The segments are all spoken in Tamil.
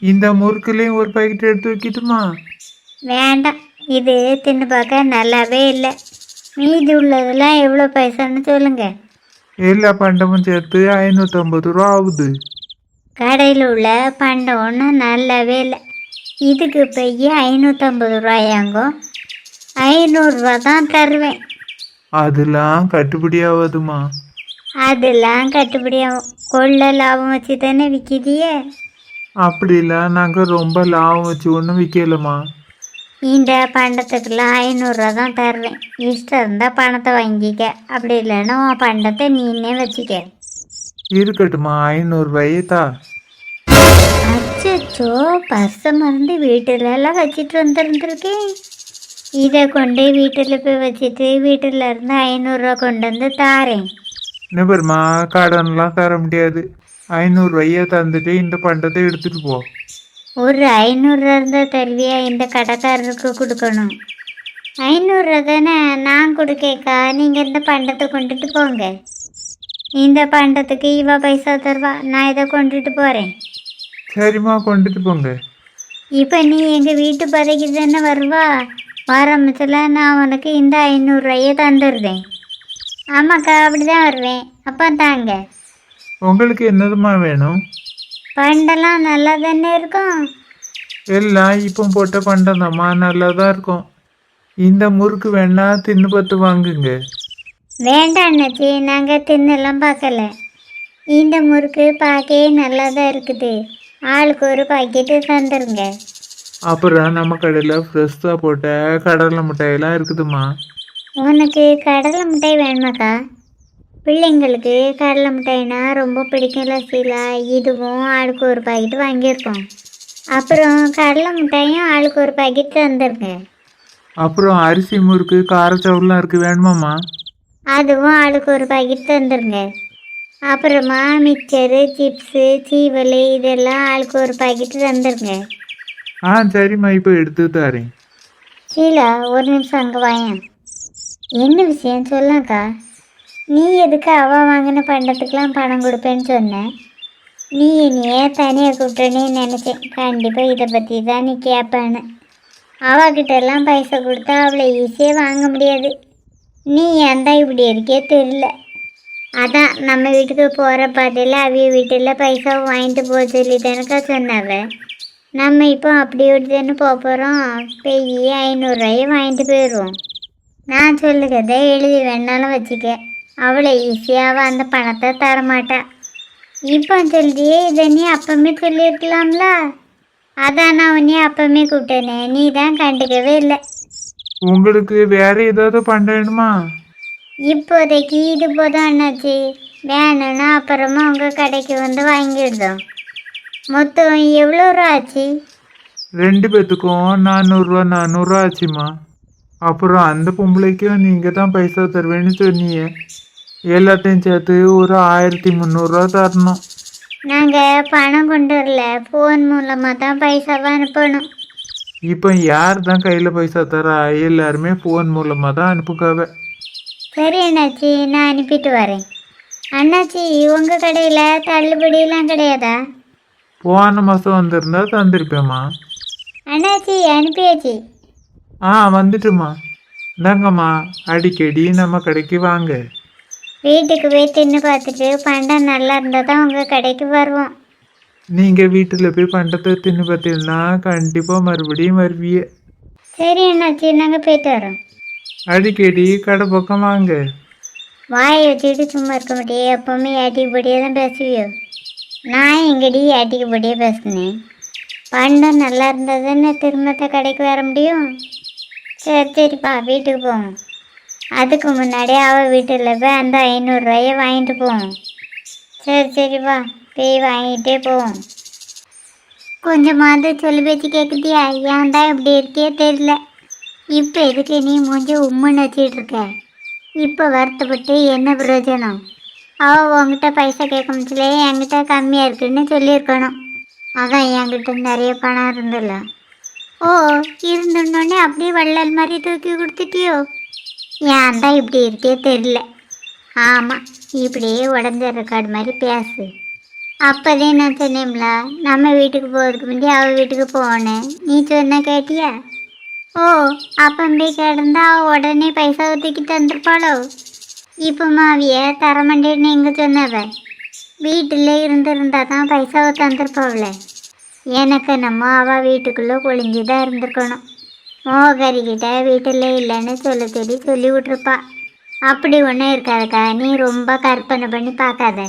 இந்த முறுக்குலேயும் ஒரு பாக்கெட் எடுத்து வைக்கட்டுமா? வேண்டாம். இது தின்னு பார்க்க நல்லாவே இல்லை. மீதி உள்ளதெல்லாம் எவ்வளோ பைசான்னு சொல்லுங்க. எல்லா பண்டமும் சேர்த்து ஐநூற்றம்பது ரூபா ஆகுது. கடையில் உள்ள பண்டம் ஒன்றும் நல்லாவே இல்லை. இதுக்கு போய் ஐநூற்றம்பது ரூபாயாங்கோ? ஐநூறுரூவா தான் தருவேன். அதெல்லாம் கட்டுப்படி ஆகாதுமா. அதெல்லாம் கட்டுப்படியாகும் கொள்ள லாபம் வச்சு தானே விற்கிதியே அப்படிலாம் நாங்கள் ரொம்ப லாபம் வச்சு ஒன்றும் விற்கலம்மா இந்த பண்டத்துக்கெல்லாம் ஐநூறுரூவா தான் தருவேன். இஷ்டம் இருந்தால் பணத்தை வாங்கிக்க. அப்படி இல்லைன்னா உன் பண்டத்தை நீனே வச்சுக்க. இருக்கட்டுமா ஐநூறுரூவாயே தா. அச்சோ பர்ஸை மறந்து வீட்டிலலாம் வச்சுட்டு வந்துருந்துருக்கேன். இதை கொண்டு வீட்டில் போய் வச்சுட்டு வீட்டில் இருந்து ஐநூறுரூவா கொண்டு வந்து தாரேன். நிபர்மா கடன்லாம் தர முடியாது. ஐநூறுரூவாயே தந்துட்டு இந்த பண்டத்தை எடுத்துகிட்டு போ. ஒரு ஐநூறுரூவா இருந்தால் தருவியா? இந்த கடைக்காரருக்கு கொடுக்கணும். ஐநூறுரூவா தானே நான் கொடுக்கேக்கா. நீங்கள் இந்த பண்டத்தை கொண்டுட்டு போங்க. இந்த பண்டத்துக்கு இவ பைசா தருவா. நான் இதை கொண்டுட்டு போகிறேன் சரிம்மா கொண்டுட்டு போங்க. இப்போ நீ எங்கள் வீட்டு பதைக்கு தானே வருவா? ஆரம்பத்தில் நான் உனக்கு இந்த ஐநூறுரூவாயே தந்துடுறேன். ஆமாக்கா அப்படி தான் வருவேன். அப்போ தாங்க. உங்களுக்கு என்னதுமா வேணும்? பண்டெல்லாம் நல்லா தானே இருக்கும்? எல்லாம் இப்போ போட்ட பண்டம் தான்மா நல்லா தான் இருக்கும். இந்த முறுக்கு வேணா தின்னு பத்து வாங்குங்க. வேண்டாம் அண்ணாச்சி. நாங்கள் தின்னெல்லாம் பார்க்கல. இந்த முறுக்கு பார்க்கவே நல்லா தான் இருக்குது. ஆளுக்கு ஒரு பாக்கெட்டு தந்துருங்க. அப்புறம் நம்ம கடையில் ஃப்ரெஷ்ஷாக போட்ட கடலை மிட்டாயெல்லாம் இருக்குதுமா உனக்கு கடலை மிட்டாய் வேணுமாக்கா? பிள்ளைங்களுக்கு கடலை மிட்டாய்னா ரொம்ப பிடிக்கும்ல சீலா. இதுவும் ஆளுக்கு ஒரு பாக்கெட் வாங்கியிருக்கோம். அப்புறம் கடலை மிட்டாயும் ஆளுக்கு ஒரு பாக்கெட் தந்துருங்க. அப்புறம் அரிசி முறுக்கு காரச்சவுலாம் இருக்குது வேணுமாம்மா? அதுவும் ஆளுக்கு ஒரு பாக்கெட் தந்துருங்க. அப்புறமா மிக்சரு சிப்ஸு சீவல் இதெல்லாம் ஆளுக்கு ஒரு பாக்கெட் தந்துருங்க. ஆ சரிம்மா. இப்போ எடுத்து தரேன். ஷீலா ஒரு நிமிஷம் அங்கே வாயேன். என்ன விஷயம்? சொல்லாக்கா. நீ எதுக்கு அவ வாங்கின பண்டத்துக்கெலாம் பணம் கொடுப்பேன்னு சொன்ன? நீ என்னையே தனியாக கூப்பிட்டேன்னு நினச்சேன். கண்டிப்பாக இதை பற்றி தான் நீ கேட்பேன்னு அவகிட்ட எல்லாம் பைசா கொடுத்தா அவளை ஈஸியாக வாங்க முடியாது. நீ ஏன்டா இப்படி இருக்கே தெரியல. அதான் நம்ம வீட்டுக்கு போகிற பாதையில் அவிய வீட்டில் பைசா வாங்கிட்டு போக சொல்லி தானக்கா சொன்னாவ. நம்ம இப்போ அப்படி தானே போக போகிறோம் போய் ஐநூறுரூவாயை வாங்கிட்டு போயிடுவோம். நான் சொல்லுகிறத எழுதி வேணாலும் வச்சுக்க. அவளை ஈஸியாக அந்த பணத்தை தரமாட்டா. இப்போ சொல்லியே இதை நீ அப்பமே சொல்லியிருக்கலாம்ல? அதான் நான் உன்னை அப்பமே கூப்பிட்டேனே நீ தான் கண்டுக்கவே இல்லை. உங்களுக்கு வேற ஏதாவது பண்ணணுமா இப்போதைக்கு இது போதும் அண்ணாச்சி. வேணும்னா அப்புறமா உங்கள் கடைக்கு வந்து வாங்கிடுதோம் மொத்தம் எவ்வளோ ரூபா ஆச்சு? ரெண்டு பேத்துக்கும் நானூறுரூவா நானூறுரூவா ஆச்சுமா அப்புறம் அந்த பொம்பளைக்கும் நீங்கள் தான் பைசா தருவேன்னு சொன்னீங்க எல்லாத்தையும் சேர்த்து ஒரு ஆயிரத்தி முந்நூறுரூவா தரணும். நாங்கள் பணம் கொண்டு வரல. ஃபோன் மூலமாக தான் பைசாவை அனுப்பணும். இப்போ யார் தான் கையில் பைசா தரா? எல்லாருமே ஃபோன் மூலமாக தான் அனுப்புக்காவ. சரி அண்ணாச்சி நான் அனுப்பிட்டு வரேன். அண்ணாச்சி உங்கள் கடையில் தள்ளுபடியெல்லாம் கிடையாதா? போன மாதம் வந்திருந்தா தந்திருப்பேம்மா. அண்ணாச்சி அனுப்பியாச்சு. ஆ வந்துட்டுமா. இந்தாங்கம்மா அடிக்கடி நம்ம கடைக்கு வாங்க. வீட்டுக்கு போய் தின்னு பார்த்துட்டு பண்டம் நல்லா இருந்தால் தான் உங்கள் கடைக்கு வருவோம். நீங்கள் வீட்டில் போய் பண்டத்தை தின்னு பார்த்தீங்கன்னா கண்டிப்பாக மறுபடியும் வருவீங்க. சரி அண்ணாச்சி நாங்கள் போயிட்டு வரோம்? அடிக்கடி கடை பக்கம் வாங்க. வாயை வச்சுட்டு சும்மா இருக்க மாட்டே எப்பவுமே ஏட்டிக்கு தான் பேசுவியோ? நான் எங்கடி ஏட்டிக்கு பேசுனேன்? பண்டம் நல்லா இருந்தால் தானே திரும்பத்த கடைக்கு வர முடியும்? சரி சரிப்பா வீட்டுக்கு போவோம். அதுக்கு முன்னாடியே அவள் வீட்டில் போய் அந்த ஐநூறுரூவாயை வாங்கிட்டு போவோம். சரி சரிப்பா போய் வாங்கிட்டே போவோம். கொஞ்சமாவது சொல்லி பேச்சு கேட்குதியா ஏன் தான் இப்படி இருக்கே தெரியல. இப்போ எதுக்கு நீ மூஞ்சி உம்முன்னு வச்சிட்டு இருக்க? இப்போ வருத்தப்பட்டு என்ன பிரயோஜனம்? அவள் உங்ககிட்ட பைசா கேட்க முடியல என்கிட்ட கம்மியாக இருக்குன்னு சொல்லியிருக்கணும். அதான் என்கிட்ட நிறைய பணம் இருந்தல ஓ இருந்துடனே அப்படியே வள்ளல் மாதிரி தூக்கி கொடுத்துட்டியோ? ஏன் தான் இப்படி இருக்கே தெரியல. ஆமாம் இப்படியே உடஞ்ச ரெக்கார்டு மாதிரி பேசு. அப்போதே நான் சொன்னேன்ல நம்ம வீட்டுக்கு போகிறதுக்கு முன்னாடி அவள் வீட்டுக்கு போனேன் நீ சொன்ன கேட்டியா? ஓ அப்பம்பே கிடந்தா உடனே பைசா தூக்கி தந்துருப்பாளோ? இப்போ மாவிய தரமாட்டேன்னு எங்கே சொன்னவ. வீட்டில் இருந்திருந்தா தான் பைசாவை தந்திருப்பாவுல. எனக்கு நம்ம அவள் வீட்டுக்குள்ளே ஒளிஞ்சு தான் இருந்திருக்கணும். மோகரிக்கிட்ட வீட்டில் இல்லைன்னு சொல்ல சொல்லி சொல்லி விட்ருப்பா அப்படி ஒன்றும் இருக்காதுக்கா. நீ ரொம்ப கற்பனை பண்ணி பார்க்காத.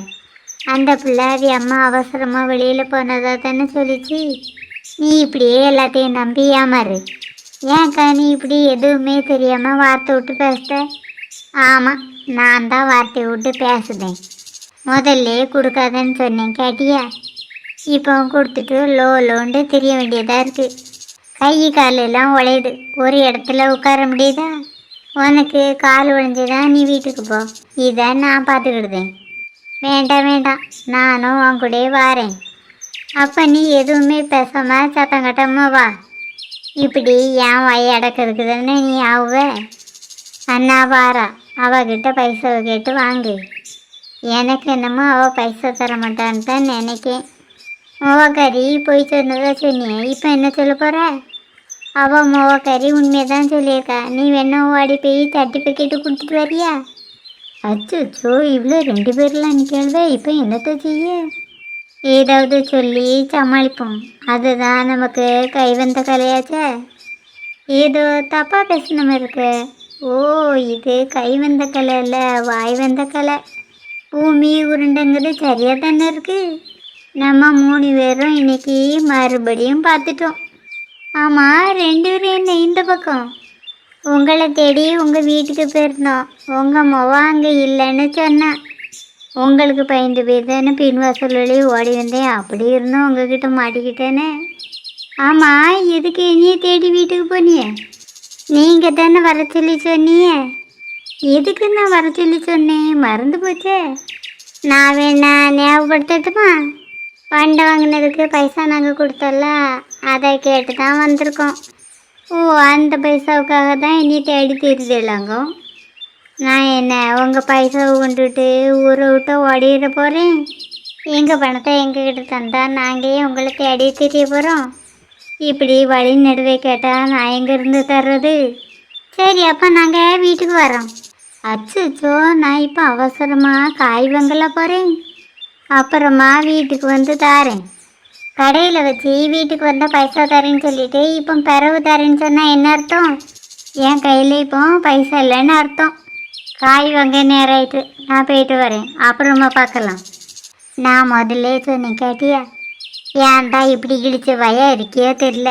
அந்த பிள்ளை அம்மா அவசரமாக வெளியில் போனதா தானே சொல்லிச்சு. நீ இப்படியே எல்லாத்தையும் நம்பி ஏமாறு. ஏன்க்கா நீ இப்படி எதுவுமே தெரியாமல் வார்த்தை விட்டு பேசுத ஆமாம் நான் தான் வார்த்தை விட்டு பேசுதேன். முதல்ல கொடுக்காதன்னு சொன்னேன் கேட்டியா? இப்போ கொடுத்துட்டு லோ லோன்ட்டு தெரிய வேண்டியதாக இருக்குது கை காலெல்லாம் உழையுது ஒரு இடத்துல உட்கார முடியுதா? உனக்கு கால் உழைஞ்சுதான் நீ வீட்டுக்கு போ. இதை நான் பார்த்துக்கிடுதேன். வேண்டாம் வேண்டாம். நானும் உன் கூடயே வாரேன். அப்போ நீ எதுவுமே பேசாமல் சத்தம் கட்டாம வா. இப்படி என் வாய் அடக்கிறதுக்கு தானே நீ ஆகுவ அண்ணா வாரா. அவகிட்ட பைசாவை கேட்டு வாங்கு. எனக்கு என்னமோ அவள் பைசா தர மாட்டான்னு தான் நினைக்கேன். மோவக்கறி போய் சொன்னதா சொன்னியே. இப்போ என்ன சொல்ல போகிற அவள் கறி உண்மையை தான் சொல்லியிருக்கா. நீ வேணா ஓடி போய் சர்டிஃபிகேட்டு கொடுத்துட்டு வரியா? அச்சோ இவ்வளோ ரெண்டு பேர்லாம் நிற்கவே இப்போ என்னத்தை செய்ய? ஏதாவது சொல்லி சமாளிப்போம். அதுதான் நமக்கு கைவந்த கலையாச்சே. ஏதோ தப்பாக பேசின மாதிரி இருக்கு. ஓ இது கைவந்த கலை இல்லை வாய் வந்த கலை. பூமி உருண்டைங்கிறது சரியாக தானே இருக்கு? நம்ம மூணு பேரும் இன்னைக்கு மறுபடியும் பார்த்துட்டோம். ஆமாம் ரெண்டு பேரும் என்ன இந்த பக்கம்? உங்களை தேடி உங்கள் வீட்டுக்கு போயிருந்தோம். உங்கள் முகம் அங்கே இல்லைன்னு சொன்னேன் உங்களுக்கு பயந்து பேர் தானே பின்வாசல் வழி ஓடி வந்தேன் அப்படி இருந்தும் உங்ககிட்ட மாட்டிக்கிட்டேனே? ஆமாம் எதுக்கு என்னைய தேடி வீட்டுக்கு போனியே? நீங்கள் தானே வர சொல்லி சொன்னியே. எதுக்கு நான் வர சொல்லி சொன்னேன்? மறந்து போச்சே. நான் வேணா ஞாபகப்படுத்தட்டுமா? பண்டை வாங்கினதுக்கு பைசா நாங்கள் கொடுத்தோம்ல அதை கேட்டு தான் வந்திருக்கோம். ஓ அந்த பைசாவுக்காக தான் இனி தேடி தெரியுதுலாங்க நான் என்ன உங்கள் பைசாவை கொண்டுட்டு ஊரை விட்டு ஓடிட போகிறேன் எங்கள் பணத்தை எங்ககிட்ட தந்தால் நாங்கள் உங்களை தேடி தெரிய போகிறோம் இப்படி வழி நடுவே கேட்டால் நான் எங்கேருந்து தர்றது? சரி அப்போ நாங்கள் வீட்டுக்கு வரோம். அச்சோ நான் இப்போ அவசரமாக காய் வாங்கல போகிறேன் அப்புறமா வீட்டுக்கு வந்து தாரேன். கடையில் வச்சு வீட்டுக்கு வந்தால் பைசா தரேன்னு சொல்லிட்டு இப்போ பிறவு தரேன்னு சொன்னால் என்ன அர்த்தம்? என் கையில் இப்போ பைசா இல்லைன்னு அர்த்தம். காய் வாங்க நேரம் ஆயிட்டு. நான் போயிட்டு வரேன். அப்புறமா பார்க்கலாம். நான் முதல்ல சொன்னேன் கேட்டியா? ஏன்டா இப்படி கிழிச்ச வயா இருக்கியோ தெரில